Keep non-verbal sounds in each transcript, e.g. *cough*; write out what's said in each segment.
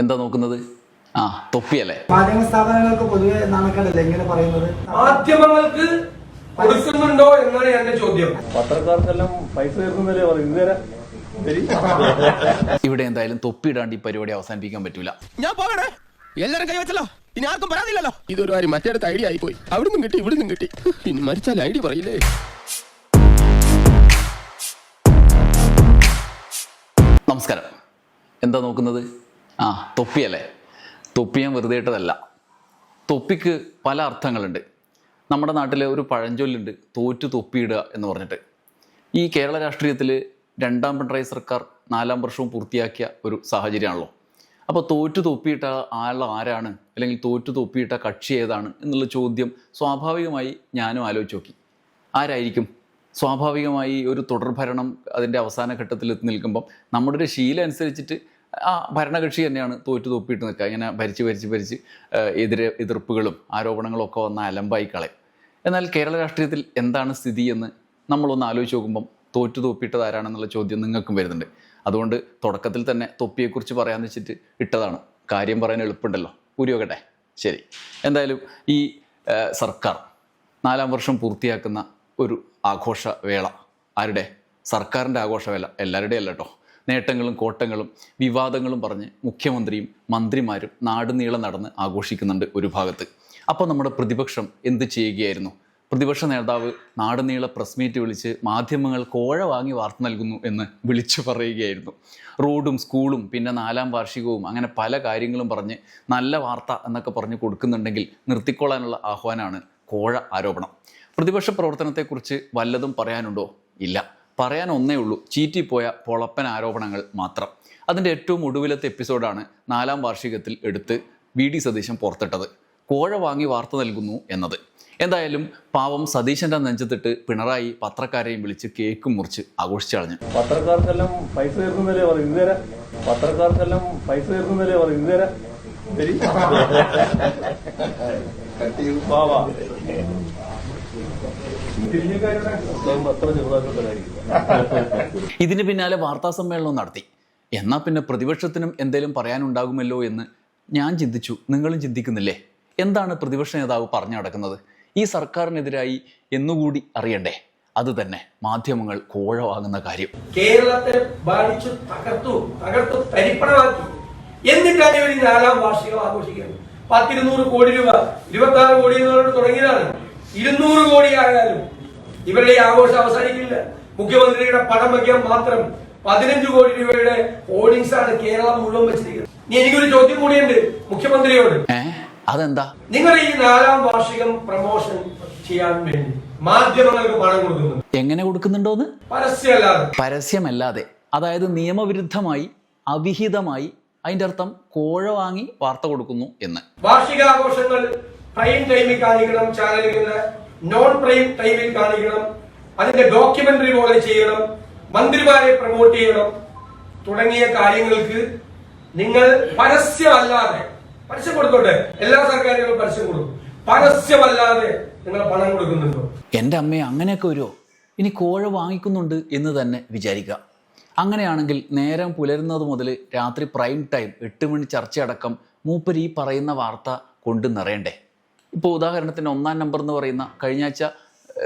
എന്താ നോക്കുന്നത്? ആ തൊപ്പിയല്ലേ? മാധ്യമ സ്ഥാപനങ്ങൾക്ക് പൊതുവെ നാണക്കേടല്ലേ ഇങ്ങനെ പറയുന്നത്? മാധ്യമങ്ങൾക്ക് കൊടുക്കുന്നുണ്ടോ എന്നാണ് എന്റെ ചോദ്യം. പത്രക്കാർക്കെല്ലാം പൈസ തീർക്കുന്നല്ലേ പറയും ഇതുവരെ ഇവിടെ എന്തായാലും തൊപ്പിയിടാണ്ട് ഈ പരിപാടി അവസാനിപ്പിക്കാൻ പറ്റൂല. ഞാൻ പോകണേ. എല്ലാരും കൈവച്ചല്ലോ ഇനി ആർക്കും പരാതിയില്ലല്ലോ. ഇതൊരു കാര്യം മറ്റേടത്ത് ഐഡിയ ആയിപ്പോയി. അവിടുന്ന് കിട്ടി ഇവിടുന്ന് കിട്ടി. പിന്നെ മരിച്ചാൽ ഐഡിയ പറയില്ലേ? നമസ്കാരം. എന്താ നോക്കുന്നത്? ആ തൊപ്പിയല്ലേ? തൊപ്പി ഞാൻ വെറുതെ ഇട്ടതല്ല. തൊപ്പിക്ക് പല അർത്ഥങ്ങളുണ്ട്. നമ്മുടെ നാട്ടിലെ ഒരു പഴഞ്ചൊല്ലുണ്ട് തോറ്റു തൊപ്പിയിടുക എന്ന് പറഞ്ഞിട്ട്. ഈ കേരള രാഷ്ട്രീയത്തിൽ രണ്ടാം പിണറായി സർക്കാർ നാലാം വർഷവും പൂർത്തിയാക്കിയ ഒരു സാഹചര്യമാണല്ലോ. അപ്പോൾ തോറ്റു തൊപ്പിയിട്ട ആൾ ആരാണ്? അല്ലെങ്കിൽ തോറ്റു തൊപ്പിയിട്ട കക്ഷി ഏതാണ്? എന്നുള്ള ചോദ്യം സ്വാഭാവികമായി ഞാനും ആലോചിച്ച് നോക്കി. ആരായിരിക്കും? സ്വാഭാവികമായി ഒരു തുടർഭരണം അതിന്റെ അവസാന ഘട്ടത്തിൽ എത്തി നിൽക്കുമ്പം നമ്മുടെ ഒരു ശീലം അനുസരിച്ചിട്ട് ആ. ഭരണകക്ഷി തന്നെയാണ് തോറ്റു തൊപ്പിയിട്ട് നിൽക്കുക. ഇങ്ങനെ ഭരിച്ച് ഭരിച്ച് ഭരിച്ച് എതിരെ എതിർപ്പുകളും ആരോപണങ്ങളും ഒക്കെ വന്ന അലമ്പായി കളയും. എന്നാൽ കേരള രാഷ്ട്രീയത്തിൽ എന്താണ് സ്ഥിതി എന്ന് നമ്മളൊന്ന് ആലോചിച്ച് നോക്കുമ്പം തോറ്റു തൊപ്പിയിട്ടത് ആരാണെന്നുള്ള ചോദ്യം നിങ്ങൾക്കും വരുന്നുണ്ട്. അതുകൊണ്ട് തുടക്കത്തിൽ തന്നെ തൊപ്പിയെക്കുറിച്ച് പറയാമെന്ന് വെച്ചിട്ട് ഇട്ടതാണ്. കാര്യം പറയാൻ എളുപ്പമുണ്ടല്ലോ. ഉരിയോകട്ടെ ശരി. എന്തായാലും ഈ സർക്കാർ നാലാം വർഷം പൂർത്തിയാക്കുന്ന ഒരു ആഘോഷവേള. ആരുടെ? സർക്കാരിന്റെ ആഘോഷവേള. എല്ലാവരുടെയും കേട്ടോ. നേട്ടങ്ങളും കോട്ടങ്ങളും വിവാദങ്ങളും പറഞ്ഞ് മുഖ്യമന്ത്രിയും മന്ത്രിമാരും നാടുനീളം നടന്ന് ആഘോഷിക്കുന്നുണ്ട് ഒരു ഭാഗത്ത്. അപ്പോൾ നമ്മുടെ പ്രതിപക്ഷം എന്ത് ചെയ്യുകയായിരുന്നു? പ്രതിപക്ഷ നേതാവ് നാടുനീള പ്രസ് മീറ്റ് വിളിച്ച് മാധ്യമങ്ങൾ കോഴ വാങ്ങി വാർത്ത നൽകുന്നു എന്ന് വിളിച്ചു പറയുകയായിരുന്നു. റോഡും സ്കൂളും പിന്നെ നാലാം വാർഷികവും അങ്ങനെ പല കാര്യങ്ങളും പറഞ്ഞ് നല്ല വാർത്ത എന്നൊക്കെ പറഞ്ഞ് കൊടുക്കുന്നുണ്ടെങ്കിൽ നിർത്തിക്കൊള്ളാനുള്ള ആഹ്വാനമാണ് കോഴ ആരോപണം. പ്രതിപക്ഷ പ്രവർത്തനത്തെക്കുറിച്ച് വല്ലതും പറയാനുണ്ടോ? ഇല്ല. പറയാൻ ഒന്നേ ഉള്ളൂ. ചീറ്റിപ്പോയ പൊളപ്പൻ ആരോപണങ്ങൾ മാത്രം. അതിന്റെ ഏറ്റവും ഒടുവിലത്തെ എപ്പിസോഡാണ് നാലാം വാർഷികത്തിൽ എടുത്ത് വി ഡി സതീശൻ പുറത്തിട്ടത്. കോഴ വാങ്ങി വാർത്ത നൽകുന്നു എന്നത്. എന്തായാലും പാവം സതീശന്റെ നെഞ്ചത്തിട്ട് പിണറായി പത്രക്കാരെയും വിളിച്ച് കേക്ക് മുറിച്ച് ആഘോഷിച്ചു കളഞ്ഞു. പത്രക്കാർക്കെല്ലാം പൈസ തീർക്കുന്നല്ലേ പറയും ഇതുവരെ പത്രക്കാർക്കെല്ലാം പൈസ തീർക്കുന്നല്ലേ പറയും ഇതുവരെ ശരി വാ വാ അത്ര ചെറുതാക്കത്തരായിരിക്കും *laughs* ഇതിന് പിന്നാലെ വാർത്താ സമ്മേളനം നടത്തി. എന്നാൽ പിന്നെ പ്രതിപക്ഷത്തിനും എന്തെങ്കിലും പറയാനുണ്ടാകുമല്ലോ എന്ന് ഞാൻ ചിന്തിച്ചു. നിങ്ങളും ചിന്തിക്കുന്നില്ലേ? എന്താണ് പ്രതിപക്ഷ നേതാവ് പറഞ്ഞു നടക്കുന്നത്? ഈ സർക്കാരിനെതിരായി എന്നുകൂടി അറിയണ്ടേ? അത് തന്നെ മാധ്യമങ്ങൾ കോഴവാകുന്ന കാര്യം. കേരളത്തെ ബാധിച്ചു തകർത്തു തകർത്തു തരിപ്പണമാക്കി. എന്നിട്ടാണ് ഇവർ നാലാം വാർഷികം ആഘോഷിക്കുന്നത് പത്തിരുന്നൂറ് കോടി രൂപ ഇരുപത്തി ആറ് കോടി തുടങ്ങിയതാണ്. ഇരുന്നൂറ് കോടി ആയാലും ഇവരുടെ ഈ ആഘോഷം അവസാനിക്കില്ല. മുഖ്യമന്ത്രിയുടെ പണം വയ്ക്കാൻ മാത്രം പതിനഞ്ച് കോടി രൂപയുടെ ഹോർഡിങ്സ് ആണ് കേരളം മുഴുവൻ വെച്ചിരിക്കുന്നത്. ഇനി എനിക്കൊരു ചോദ്യം കൂടിയുണ്ട് മുഖ്യമന്ത്രിയോട്. അതെന്താ? നിങ്ങൾ ഈ നാലാം വാർഷികം പ്രമോഷൻ ചെയ്യാൻ വേണ്ടി മാധ്യമങ്ങൾക്ക് പണം കൊടുക്കുന്നു. എങ്ങനെ കൊടുക്കുന്നുണ്ടോന്ന്? പരസ്യമല്ലാതെ. പരസ്യമല്ലാതെ. അതായത് നിയമവിരുദ്ധമായി അവിഹിതമായി അതിന്റെ അർത്ഥം കോഴ വാങ്ങി വാർത്ത കൊടുക്കുന്നു എന്ന്. വാർഷികാഘോഷങ്ങൾ പ്രൈം ടൈമിൽ കാണിക്കണം ചാനലുകളിൽ നോൺ പ്രൈം ടൈമിൽ കാണിക്കണം അതിന്റെ ഡോക്യുമെന്ററി പോലെ ചെയ്യണം മന്ത്രിമാരെ പ്രൊമോട്ട് ചെയ്യണം തുടങ്ങിയ കാര്യങ്ങൾക്ക് നിങ്ങൾ പരസ്യമല്ലാതെ പരസ്യം കൊടുത്തോട്ടെ? എല്ലാ സർക്കാരുകളും പരസ്യം കൊടുക്കും. പരസ്യമല്ലാതെ നിങ്ങൾ പണം കൊടുക്കുന്നുണ്ടോ? എന്റെ അമ്മയെ അങ്ങനെയൊക്കെ വരുമോ ഇനി കോഴ വാങ്ങിക്കുന്നുണ്ട് എന്ന് തന്നെ വിചാരിക്കുക. അങ്ങനെയാണെങ്കിൽ നേരം പുലരുന്നത് മുതൽ രാത്രി പ്രൈം ടൈം എട്ട് മണി ചർച്ചയടക്കം മൂപ്പര് ഈ പറയുന്ന വാർത്ത കൊണ്ടു നിറയണ്ടേ? ഇപ്പോൾ ഉദാഹരണത്തിന് ഒന്നാം നമ്പർ എന്ന് പറയുന്ന കഴിഞ്ഞ ആഴ്ച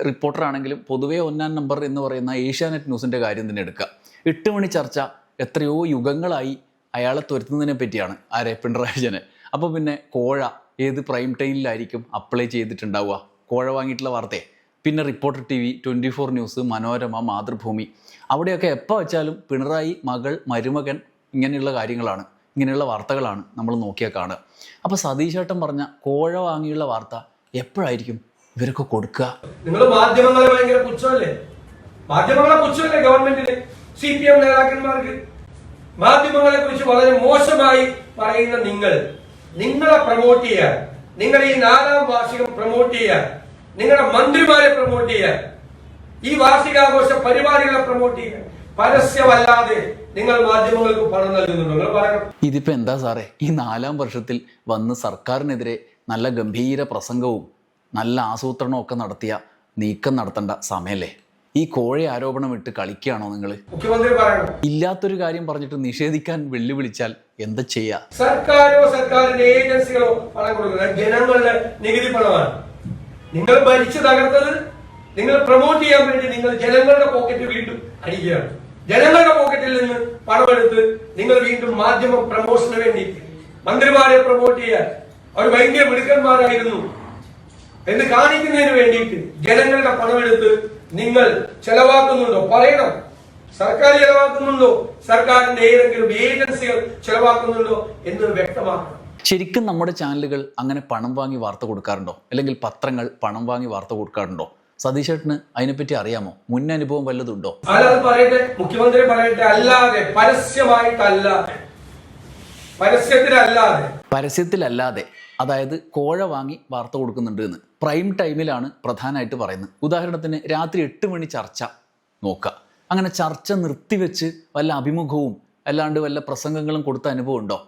റിപ്പോർട്ടറാണെങ്കിലും പൊതുവേ ഒന്നാം നമ്പർ എന്ന് പറയുന്ന ഏഷ്യാനെറ്റ് ന്യൂസിന്റെ കാര്യം തന്നെ എടുക്കുക. എട്ട് മണി ചർച്ച എത്രയോ യുഗങ്ങളായി അയാളെ തുരത്തുന്നതിനെ പറ്റിയാണ് ആരെ? പിണറായി വിജയനെ. അപ്പോൾ പിന്നെ കോഴ ഏത് പ്രൈം ടൈമിലായിരിക്കും അപ്ലൈ ചെയ്തിട്ടുണ്ടാവുക? കോഴ വാങ്ങിയിട്ടുള്ള വാർത്തയെ. പിന്നെ reporter T V twenty four news Manorama Mathrubhumi. അവിടെയൊക്കെ എപ്പോൾ വെച്ചാലും പിണറായി മകൾ മരുമകൻ ഇങ്ങനെയുള്ള കാര്യങ്ങളാണ്. ഇങ്ങനെയുള്ള വാർത്തകളാണ് നമ്മൾ നോക്കിയാൽ കാണുക. അപ്പോൾ സതീശേട്ടൻ പറഞ്ഞ കോഴ വാങ്ങിയുള്ള വാർത്ത എപ്പോഴായിരിക്കും ഇവരൊക്കെ കൊടുക്കുക? നിങ്ങൾ മാധ്യമങ്ങളെ ഭയങ്കര പുച്ഛമല്ലേ? മാധ്യമങ്ങളെ പുച്ഛമല്ലേ ഗവൺമെന്റിന് സി പി എം നേതാക്കന്മാർക്ക്? മാധ്യമങ്ങളെ കുറിച്ച് വളരെ മോശമായി പറയുന്ന നിങ്ങൾ നിങ്ങളെ പ്രൊമോട്ട് ചെയ്യാൻ നിങ്ങൾ ഈ നാലാം വാർഷികം പ്രൊമോട്ട് ചെയ്യാൻ നിങ്ങളുടെ മന്ത്രിമാരെ പ്രൊമോട്ട് ചെയ്യാൻ ഈ വാർഷികാഘോഷ പരിപാടികളെ പ്രൊമോട്ട് ചെയ്യാൻ പരസ്യമല്ലാതെ നിങ്ങൾ മാധ്യമങ്ങൾക്ക് പണം നൽകുന്നുണ്ടോ? ഇതിപ്പോ എന്താ സാറേ? ഈ നാലാം വർഷത്തിൽ വന്ന് സർക്കാരിനെതിരെ നല്ല ഗംഭീര പ്രസംഗവും നല്ല ആസൂത്രണവും ഒക്കെ നടത്തിയ നീക്കം നടത്തേണ്ട സമയല്ലേ ഈ കോഴ ആരോപണം ഇട്ട് കളിക്കുകയാണോ നിങ്ങൾ ഇല്ലാത്തൊരു കാര്യം പറഞ്ഞിട്ട് നിഷേധിക്കാൻ വെല്ലുവിളിച്ചാൽ എന്താ ചെയ്യാ? സർക്കാരോ സർക്കാരിന്റെ ഏജൻസികളോ പണം കൊടുക്കുന്നത് ജനങ്ങളുടെ നികുതി പണമാണ്. നിങ്ങൾ ഭരിച്ചു തകർത്തത് നിങ്ങൾ പ്രൊമോട്ട് ചെയ്യാൻ വേണ്ടി നിങ്ങൾ ജനങ്ങളുടെ പോക്കറ്റ് വീണ്ടും അടിക്കുകയാണ്. ജനങ്ങളുടെ പോക്കറ്റിൽ നിന്ന് പണമെടുത്ത് നിങ്ങൾ വീണ്ടും മാധ്യമ പ്രമോഷന് വേണ്ടി മന്ത്രിമാരെ പ്രൊമോട്ട് ചെയ്യാൻ അവർ ഭയങ്കര മിടുക്കന്മാരായിരുന്നു. എന്ന് കാണിക്കുന്നതിന് വേണ്ടിയിട്ട് ജനങ്ങളുടെ പണമെടുത്ത് നിങ്ങൾ ചെലവാക്കുന്നുണ്ടോ? പറയണം. സർക്കാർ ചെലവാക്കുന്നുണ്ടോ? സർക്കാരിന്റെ ഏതെങ്കിലും ഏജൻസികൾ ചെലവാക്കുന്നുണ്ടോ എന്ന് വ്യക്തമാക്കണം. ശരിക്കും നമ്മുടെ ചാനലുകൾ അങ്ങനെ പണം വാങ്ങി വാർത്ത കൊടുക്കാറുണ്ടോ? അല്ലെങ്കിൽ പത്രങ്ങൾ പണം വാങ്ങി വാർത്ത കൊടുക്കാറുണ്ടോ? സതീശേട്ടന് അതിനെപ്പറ്റി അറിയാമോ? മുൻ അനുഭവം വല്ലതുണ്ടോ? അല്ലാതെ പറയട്ടെ മുഖ്യമന്ത്രി പറയട്ടെ അല്ലാതെ പരസ്യമായിട്ടല്ലാതെ പരസ്യത്തിലല്ലാതെ. പരസ്യത്തിലല്ലാതെ അതായത് കോഴ വാങ്ങി വാർത്ത കൊടുക്കുന്നുണ്ട് എന്ന്. പ്രൈം ടൈമിലാണ് പ്രധാനമായിട്ട് പറയുന്നത്. ഉദാഹരണത്തിന് രാത്രി എട്ട് മണി ചർച്ച നോക്കുക. അങ്ങനെ ചർച്ച നിർത്തിവെച്ച് വല്ല അഭിമുഖവും അല്ലാണ്ട് വല്ല പ്രസംഗങ്ങളും കൊടുത്ത അനുഭവം ഉണ്ടോ?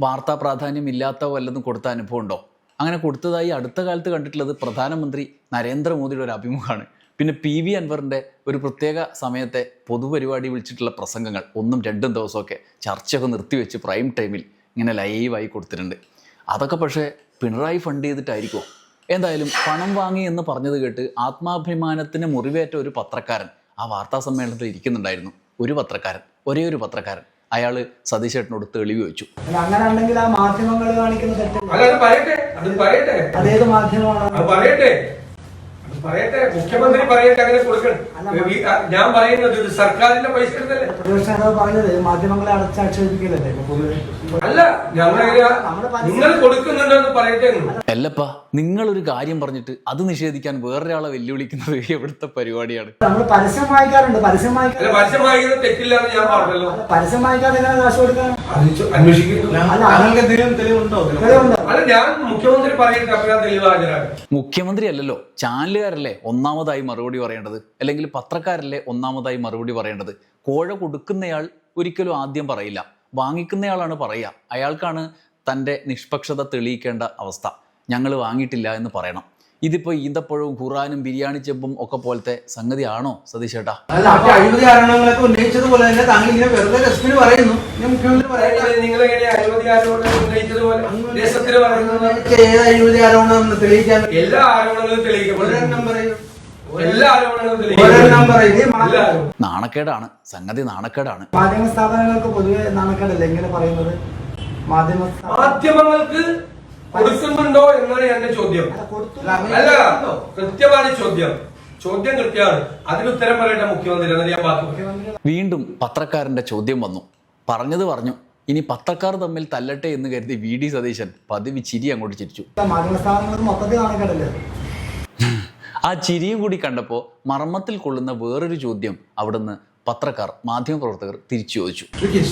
വാർത്താ പ്രാധാന്യം ഇല്ലാത്ത വല്ലതും കൊടുത്ത അനുഭവം ഉണ്ടോ? അങ്ങനെ കൊടുത്തതായി അടുത്ത കാലത്ത് കണ്ടിട്ടുള്ളത് പ്രധാനമന്ത്രി നരേന്ദ്രമോദിയുടെ ഒരു അഭിമുഖമാണ്. പിന്നെ പി വി അൻവറിന്റെ ഒരു പ്രത്യേക സമയത്തെ പൊതുപരിപാടി വിളിച്ചിട്ടുള്ള പ്രസംഗങ്ങൾ ഒന്നും രണ്ടും ദിവസമൊക്കെ ചർച്ചയൊക്കെ നിർത്തിവെച്ച് പ്രൈം ടൈമിൽ ഇങ്ങനെ ലൈവായി കൊടുത്തിട്ടുണ്ട്. അതൊക്കെ പക്ഷേ പിണറായി ഫണ്ട് ചെയ്തിട്ടായിരിക്കുമോ എന്തായാലും പണം വാങ്ങി എന്ന് പറഞ്ഞത് കേട്ട് ആത്മാഭിമാനത്തിന് മുറിവേറ്റ ഒരു പത്രക്കാരൻ ആ വാർത്താ സമ്മേളനത്തിൽ ഇരിക്കുന്നുണ്ടായിരുന്നു. ഒരു പത്രക്കാരൻ ഒരേ ഒരു പത്രക്കാരൻ. അയാൾ സതീശേട്ടനോട് തെളിവ് വെച്ചു. ആ മാധ്യമങ്ങൾ കാണിക്കുന്ന അല്ല അത് പറയട്ടെ അത് പറയട്ടെ. അതേത് മാധ്യമമാണ്? അത് പറയട്ടെ. അത് പറയട്ടെ. മുഖ്യമന്ത്രി പറയട്ടെ അങ്ങനെ കൊടുക്കണം. ഞാൻ പറയുന്നത് സർക്കാരിന്റെ പൈസ എടുത്തല്ലേ? പ്രതിപക്ഷ നേതാവ് പറഞ്ഞത് മാധ്യമങ്ങളെ അടച്ചാക്ഷേപിക്കലല്ലേ? പൊതുവെ അല്ല നിങ്ങൾ കൊടുക്കുന്നുണ്ടെന്ന് പറയട്ടെ എന്ന്. അല്ലപ്പാ നിങ്ങളൊരു കാര്യം പറഞ്ഞിട്ട് അത് നിഷേധിക്കാൻ വേറൊരാളെ വെല്ലുവിളിക്കുന്നത് *laughs* എവിടുത്തെ പരിപാടിയാണ്? നമ്മൾ പരസ്യം വായിക്കാറുണ്ട് പരസ്യം അല്ല വായിക്കാറ് വായിക്കുന്നത് തെറ്റില്ല എന്ന് ഞാൻ പറഞ്ഞല്ലോ. പരസ്യം വായിക്കാതെ എങ്ങനെ കാശ് കൊടുക്കാൻ മുഖ്യമന്ത്രി അല്ലല്ലോ ചാനലുകാരല്ലേ ഒന്നാമതായി മറുപടി പറയേണ്ടത്? അല്ലെങ്കിൽ പത്രക്കാരല്ലേ ഒന്നാമതായി മറുപടി പറയേണ്ടത്? കോഴ കൊടുക്കുന്നയാൾ ഒരിക്കലും ആദ്യം പറയില്ല. വാങ്ങിക്കുന്നയാളാണ് പറയുക. അയാൾക്കാണ് തന്റെ നിഷ്പക്ഷത തെളിയിക്കേണ്ട അവസ്ഥ. ഞങ്ങൾ വാങ്ങിയിട്ടില്ല എന്ന് പറയണം. ഇതിപ്പോൾ ഈന്തപ്പഴവും ഖുറാനും ബിരിയാണി ചെമ്പും ഒക്കെ പോലത്തെ സംഗതിയാണോ സതീശേട്ടാ? അഴിമതി ആരോപണങ്ങളൊക്കെ ഉന്നയിച്ചതുപോലെ തന്നെ താങ്കൾ ഇങ്ങനെ വെറുതെ രസത്തിന് പറയുന്നു. തെളിയിക്കാൻ എല്ലാ ആരോപണങ്ങളും തെളിയിക്കപ്പെടും. നാണക്കേടാണ്. സംഗതി നാണക്കേടാണ്. മാധ്യമ സ്ഥാപനങ്ങൾക്ക് പൊതുവെ നാണക്കേടല്ലേ? എങ്ങനെ പറയുന്നത്? മാധ്യമ മാധ്യമങ്ങൾക്ക് കൊടുക്കുന്നുണ്ടോ എന്നാണ് എന്റെ ചോദ്യം. അല്ല, കൃത്യമാണ് ചോദ്യം. ചോദ്യം കൃത്യമാണ്. അതിന് ഉത്തരം പറയേണ്ട മുഖ്യമന്ത്രി എന്നിട്ട് ഞാൻ ബാക്കി വീണ്ടും പത്രക്കാരന്റെ ചോദ്യം വന്നു. പറഞ്ഞത് പറഞ്ഞു. ഇനി പത്രക്കാർ തമ്മിൽ തല്ലട്ടെ എന്ന് കരുതി വി. ഡി. സതീശൻ പതിവ് ചിരി അങ്ങോട്ട് ചിരിച്ചു. മാധ്യമ സ്ഥാപനങ്ങൾ മൊത്തത്തിൽ നാണക്കേടല്ലേ? ആ ചിരിയും കൂടി കണ്ടപ്പോൾ മർമ്മത്തിൽ കൊള്ളുന്ന വേറൊരു ചോദ്യം അവിടുന്ന് പത്രക്കാർ മാധ്യമപ്രവർത്തകർ തിരിച്ചു ചോദിച്ചു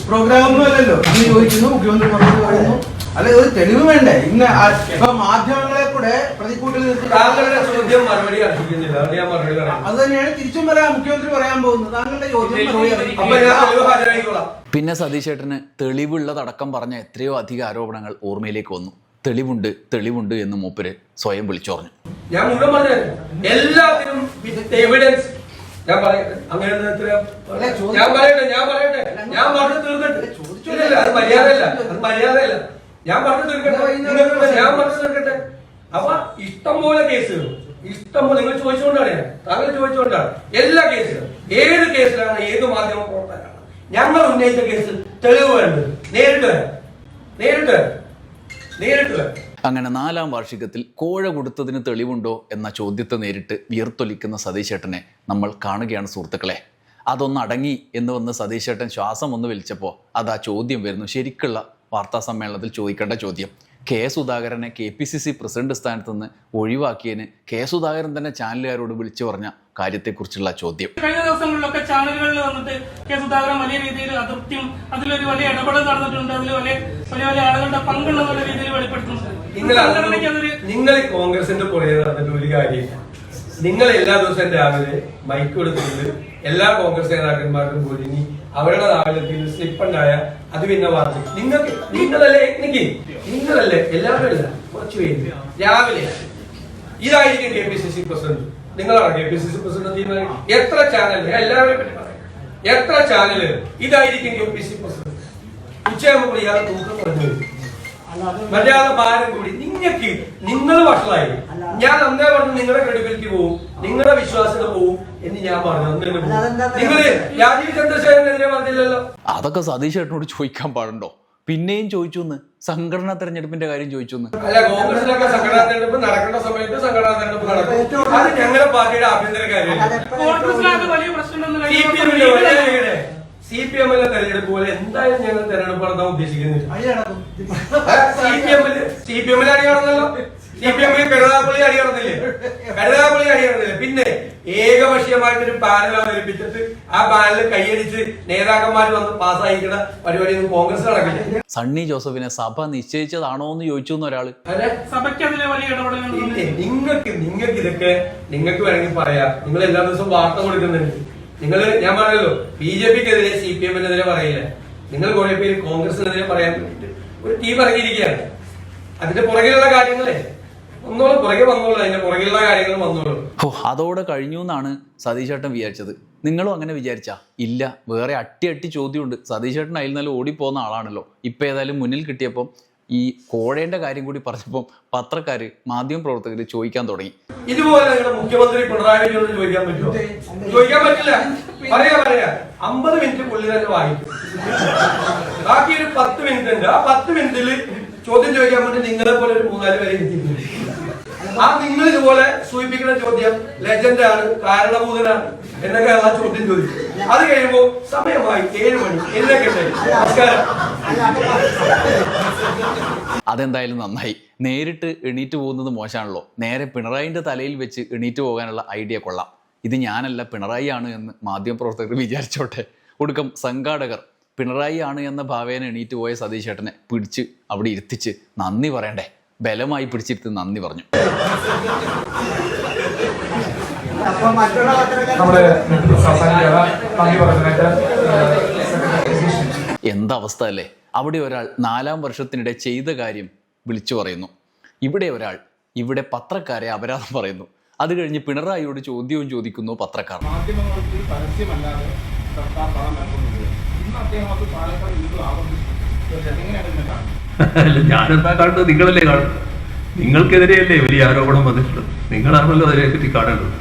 പ്രോഗ്രാം ഒന്നും അല്ലല്ലോ. ചോദിക്കുന്നു മുഖ്യമന്ത്രി പറയുന്നു. അല്ല ഒരു തെളിവ് വേണ്ടേ? ഇന്ന് ആ- ഇപ്പൊ മാധ്യമങ്ങളെ കൂടെ പ്രതിക്കൂട്ടിൽ നിർത്തി താങ്കളുടെ ചോദ്യം മറുപടി അത് തന്നെയാണ് തിരിച്ചും മുഖ്യമന്ത്രി പറയാൻ പോകുന്നത്. താങ്കളുടെ ചോദ്യം പിന്നെ സതീശേട്ടന് തെളിവുള്ളതടക്കം പറഞ്ഞ എത്രയോ അധിക ആരോപണങ്ങൾ ഓർമ്മയിലേക്ക് വന്നു. തെളിവുണ്ട് തെളിവുണ്ട് എന്ന് മൂപ്പര് സ്വയം വിളിച്ചു പറഞ്ഞു ഞാൻ മുഴുവൻ പറഞ്ഞു എല്ലാത്തിനും വിത്ത് എവിഡൻസ് ഞാൻ പറയട്ടെ? അങ്ങനെ. ഞാൻ പറയട്ടെ ഞാൻ പറയട്ടെ? ഞാൻ പറഞ്ഞു തീർക്കട്ടെ അത് മര്യാദയല്ല അത് മര്യാദയല്ല. ഞാൻ പറഞ്ഞു തീർക്കട്ടെ? ഞാൻ പറഞ്ഞു തീർക്കട്ടെ? അപ്പൊ ഇഷ്ടം പോലെ കേസുകൾ. ഇഷ്ടം പോലെ നിങ്ങൾ ചോദിച്ചുകൊണ്ടാണ് ഞാൻ. താങ്കൾ ചോദിച്ചുകൊണ്ടാണ് എല്ലാ കേസിലും ഏത് കേസിലാണ് ഏത് മാധ്യമ പ്രവർത്തകരാണ്? ഞങ്ങൾ ഉന്നയിച്ച കേസിൽ തെളിവ് വേണ്ടത് നേരിട്ട് വരാം. നേരിട്ട് വരാം. അങ്ങനെ നാലാം വാർഷികത്തിൽ കോഴ കൊടുത്തതിന് തെളിവുണ്ടോ എന്ന ചോദ്യത്തെ നേരിട്ട് വിയർത്തൊലിക്കുന്ന സതീശേട്ടനെ നമ്മൾ കാണുകയാണ് സുഹൃത്തുക്കളെ. അതൊന്ന് അടങ്ങി എന്ന് വന്ന് സതീശേട്ടൻ ശ്വാസം ഒന്ന് വലിച്ചപ്പോൾ അത് ആ ചോദ്യം വരുന്നു. ശരിക്കുള്ള വാർത്താ സമ്മേളനത്തിൽ ചോദിക്കേണ്ട ചോദ്യം. കെ. സുധാകരനെ K. P. C. C president സ്ഥാനത്ത് നിന്ന് ഒഴിവാക്കിയതിന് കെ. സുധാകരൻ തന്നെ ചാനലുകാരോട് വിളിച്ചു പറഞ്ഞ കാര്യത്തെക്കുറിച്ചുള്ള ചോദ്യം. കഴിഞ്ഞ ദിവസങ്ങളിലൊക്കെ ചാനലുകളിൽ വന്നിട്ട് കെ സുധാകരൻ വലിയ രീതിയിൽ അതൃപ്തിയും അതിലൊരു വലിയ ഇടപെടൽ നടന്നിട്ടുണ്ട്. അതിൽ വലിയ വലിയ വലിയ ആളുകളുടെ പങ്കുണ്ടെന്നുള്ള രീതിയിൽ വെളിപ്പെടുത്തുന്നുണ്ട്. നിങ്ങൾ കോൺഗ്രസിന്റെ പുറകെ നടന്നിട്ട് ഒരു കാര്യം. നിങ്ങൾ എല്ലാ ദിവസവും രാവിലെ മൈക്ക് കൊടുക്കുന്നത് എല്ലാ കോൺഗ്രസ് നേതാക്കന്മാർക്കും പോയി അവരുടെ നാവിലെത്തിൽ സ്ലിപ്പ് ഉണ്ടായ അത് പിന്നെ വാർത്ത. നിങ്ങൾക്ക് നിങ്ങളല്ലേ എനിക്ക്? നിങ്ങളല്ലേ? എല്ലാവരും അല്ല. കുറച്ച് പേര്. രാവിലെ. ഇതായിരിക്കും K P C C president. നിങ്ങളാണ് K P C C president തീരുമാനിക്കും എത്ര ചാനൽ എല്ലാവരെയും പറ്റി പറയാം. എത്ര ചാനൽ ഇതായിരിക്കും കെ പി സി പ്രസിഡന്റ് ഉച്ചയാകുമ്പോൾ ഇയാൾ തൂക്കം പറഞ്ഞു മര്യാദ ഭാരം കൂടി. നിങ്ങൾക്ക് നിങ്ങൾ വഷളായി. ഞാൻ അന്നേ പറഞ്ഞു നിങ്ങളുടെ ക്രെഡിബിലിറ്റി പോവും. നിങ്ങളുടെ വിശ്വാസ്യത പോവും എന്ന് ഞാൻ പറഞ്ഞു. നിങ്ങൾ രാജീവ് ചന്ദ്രശേഖരനെതിരെ പറഞ്ഞില്ലല്ലോ. അതൊക്കെ സതീഷ് ചേട്ടനോട് ചോദിക്കാൻ പാടുണ്ടോ? പിന്നെയും ചോദിച്ചു എന്ന്. സംഘടനാ തെരഞ്ഞെടുപ്പിന്റെ കാര്യം ചോദിച്ചു അല്ല കോൺഗ്രസിലൊക്കെ സംഘടനാ തെരഞ്ഞെടുപ്പ് നടക്കേണ്ട സമയത്ത് സംഘടനാ തെരഞ്ഞെടുപ്പ് നടക്കും. അത് ഞങ്ങളുടെ പാർട്ടിയുടെ ആഭ്യന്തര കാര്യമാണ് സി പി എമ്മിലെ തെരഞ്ഞെടുപ്പ് പോലെ എന്തായാലും ഞങ്ങൾ തെരഞ്ഞെടുപ്പ് നടത്താൻ ഉദ്ദേശിക്കുന്നില്ല. സി പി എമ്മിൽ സി പി എമ്മിലാണ് അടി നടന്നല്ലോ സി പി എമ്മിൽ കരുതാപ്പള്ളി അടി നടന്നില്ലേ? കരുതാപ്പള്ളി അടി പിന്നെ ഏകപക്ഷീയമായിട്ടൊരു പാനൽ അവതരിപ്പിച്ചിട്ട് ആ പാനൽ കൈയടിച്ച് നേതാക്കന്മാർ വന്ന് പാസ്സായിക്കുന്ന പരിപാടി കോൺഗ്രസ് നടക്കില്ല. സണ്ണി ജോസഫിനെ സഭ നിശ്ചയിച്ചതാണോ എന്ന് ചോദിച്ചു ഒരാൾ. ഇല്ലേ? നിങ്ങൾക്ക് നിങ്ങൾക്ക് ഇതൊക്കെ നിങ്ങൾക്ക് വേണമെങ്കിൽ പറയാം. നിങ്ങൾ എല്ലാ ദിവസവും വാർത്ത കൊടുക്കുന്നുണ്ട്. നിങ്ങൾ ഞാൻ പറഞ്ഞല്ലോ ബി ജെ പിക്കെതിരെ സി പി എമ്മിനെതിരെ പറയില്ല. നിങ്ങൾ കുറെ പേര് കോൺഗ്രസിനെതിരെ പറയാൻ വേണ്ടിയിട്ട്. ഒരു ടീം ഇറങ്ങിയിരിക്കുകയാണ്. അതിന്റെ പുറകിലുള്ള കാര്യങ്ങളെ വന്നോളൂ പുറകെ വന്നോളൂ അതിന്റെ പുറകിലുള്ള കാര്യങ്ങൾ വന്നോളൂ. ഓ അതോടെ കഴിഞ്ഞു എന്നാണ് സതീശേട്ടൻ ചേട്ടൻ വിചാരിച്ചത്. നിങ്ങളും അങ്ങനെ വിചാരിച്ച? ഇല്ല വേറെ അട്ടി അട്ടി ചോദ്യമുണ്ട്. സതീശേട്ടൻ ചേട്ടൻ അതിൽ നല്ല ഓടിപ്പോകുന്ന ആളാണല്ലോ. ഇപ്പം ഏതായാലും മുന്നിൽ കിട്ടിയപ്പം ഈ കോഴേന്റെ കാര്യം കൂടി പറഞ്ഞപ്പം മാധ്യമ മാധ്യമപ്രവർത്തകർ ചോദിക്കാൻ തുടങ്ങി. ഇതുപോലെ നിങ്ങളുടെ മുഖ്യമന്ത്രി പിണറായി വിജയനോട് ചോദിക്കാൻ പറ്റുമോ? ചോദിക്കാൻ പറ്റില്ല. പറയാ പറയാ. അമ്പത് മിനിറ്റ് പുള്ളി തന്നെ വാങ്ങിക്കും ബാക്കി ഒരു പത്ത് മിനിറ്റ് ഉണ്ട്. ആ പത്ത് മിനിറ്റിൽ ചോദ്യം ചോദിക്കാൻ വേണ്ടി നിങ്ങളെ പോലെ ഒരു മൂന്നാൽ പേരെ എത്തിയിട്ടുണ്ട് ആ നിങ്ങൾ ഇതുപോലെ സൂചിപ്പിക്കുന്ന ചോദ്യം ലെജൻഡ് ആണ് കാരണഭൂതനാണ് എന്നൊക്കെ ആ ചോദ്യം ചോദിച്ചു. അത് കഴിയുമ്പോ സമയമായി ഏഴ് മണി എന്നൊക്കെ നമസ്കാരം. അതെന്തായാലും നന്നായി. നേരിട്ട് എണീറ്റ് പോകുന്നത് മോശമാണല്ലോ. നേരെ പിണറായിന്റെ തലയിൽ വെച്ച് എണീറ്റ് പോകാനുള്ള ഐഡിയ കൊള്ളാം. ഇത് ഞാനല്ല പിണറായി ആണ് എന്ന് മാധ്യമപ്രവർത്തകർ വിചാരിച്ചോട്ടെ. ഒടുക്കം സംഘാടകർ പിണറായി ആണ് എന്ന ഭാവേന എണീറ്റ് പോയ സതീശേട്ടനെ പിടിച്ച് അവിടെ ഇരുത്തിച്ച് നന്ദി പറയണ്ടേ? ബലമായി പിടിച്ചിരുത്തി നന്ദി പറഞ്ഞു. നമ്മുടെ നന്ദി പറഞ്ഞതിനായിട്ട് എന്തവസ്ഥ അല്ലേ? അവിടെ ഒരാൾ നാലാം വർഷത്തിനിടെ ചെയ്ത കാര്യം വിളിച്ചു പറയുന്നു. ഇവിടെ ഒരാൾ ഇവിടെ പത്രക്കാരെ അപരാധം പറയുന്നു. അത് കഴിഞ്ഞ് പിണറായിയോട് ചോദ്യവും ചോദിക്കുന്നു പത്രക്കാർ. മാധ്യമങ്ങൾക്ക് പരസ്യമല്ലാതെ സർക്കാർ പണം നൽകുന്നത്. ഇന്ന് അദ്ദേഹം അത് പാലക്കാട് വീണ്ടും ആവർത്തിച്ചു. എങ്ങനെയാണ് കാണുന്നത്? അല്ല ഞാനെന്താ കാണുന്നത്? നിങ്ങളല്ലേ കാണുന്നത്? നിങ്ങൾക്കെതിരെയല്ലേ വലിയ ആരോപണം വന്നിട്ടുള്ളത്? നിങ്ങളാണല്ലോ അതിനെ പറ്റി കാണേണ്ടത്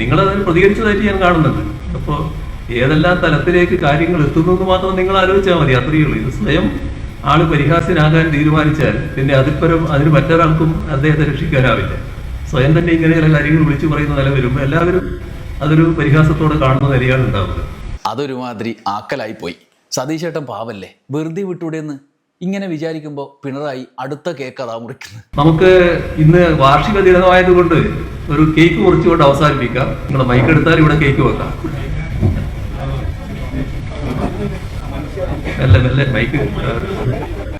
നിങ്ങളതിന് പ്രതികരിച്ചതായിട്ട് ഞാൻ കാണുന്നുണ്ട്. അപ്പോൾ ഏതെല്ലാം തലത്തിലേക്ക് കാര്യങ്ങൾ എത്തുന്നു എന്ന് മാത്രം നിങ്ങൾ ആലോചിച്ചാൽ മതി. അത്രയേ ഉള്ളൂ. ഇത് സ്വയം ആൾ പരിഹാസ്യനാകാൻ തീരുമാനിച്ചാൽ പിന്നെ അതിപ്പരം അതിന് മറ്റൊരാൾക്കും അദ്ദേഹത്തെ രക്ഷിക്കാനാവില്ല. സ്വയം തന്നെ ഇങ്ങനെയുള്ള കാര്യങ്ങൾ വിളിച്ചു പറയുന്ന നില വരുമ്പോൾ എല്ലാവരും അതൊരു പരിഹാസത്തോടെ കാണുന്ന നിലയാണ് ഉണ്ടാവുന്നത്. അതൊരുമാതിരി ആക്കലായി പോയി സതീശേട്ടൻ പാവല്ലേ? വെറുതെ വിട്ടൂടെന്ന്? ഇങ്ങനെ വിചാരിക്കുമ്പോൾ പിണറായി അടുത്ത കേക്ക് അതാ മുറിക്കുന്നത്. നമുക്ക് ഇന്ന് വാർഷിക ദിനമായതുകൊണ്ട് ഒരു കേക്ക് മുറിച്ചുകൊണ്ട് അവസാനിപ്പിക്കാം. നിങ്ങൾ മൈക്ക് എടുത്താൽ ഇവിടെ കേക്ക് വെക്കാം. മൈക്ക്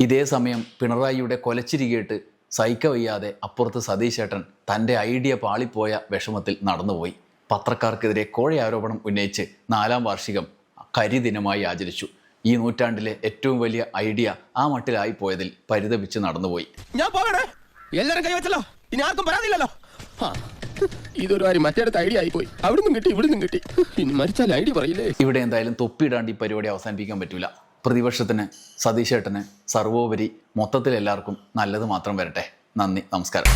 ഇതേ സമയം പിണറായിയുടെ കൊലച്ചിരി കേട്ട് സഹിക്ക വയ്യാതെ അപ്പുറത്ത് സതീശേട്ടൻ തന്റെ ഐഡിയ പാളിപ്പോയ വിഷമത്തിൽ നടന്നുപോയി. പത്രക്കാർക്കെതിരെ കോഴയാരോപണം ആരോപണം ഉന്നയിച്ച് നാലാം വാർഷികം കരിദിനമായി ആചരിച്ചു. ഈ നൂറ്റാണ്ടിലെ ഏറ്റവും വലിയ ഐഡിയ ആ മട്ടിലായി പോയതിൽ പരിതപിച്ച് നടന്നുപോയി. ഞാൻ പോകണേ. എല്ലാരും കൈവച്ചല്ലോ ഇനി ആർക്കും പറയാനില്ലല്ലോ ഇതൊരു കാര്യം മറ്റേടത്ത് ഐഡിയ ആയിപ്പോയി. അവിടുന്ന് കിട്ടി ഇവിടുന്ന് കിട്ടി. ഇനി മരിച്ചാൽ ഐഡിയ പറയില്ലേ? ഇവിടെ എന്തായാലും തൊപ്പിയിടാണ്ട് ഈ പരിപാടി അവസാനിപ്പിക്കാൻ പറ്റൂല. പ്രതിപക്ഷത്തിന് സതീശേട്ടന് സർവോപരി മൊത്തത്തിൽ എല്ലാവർക്കും നല്ലത് മാത്രം വരട്ടെ. നന്ദി നമസ്കാരം.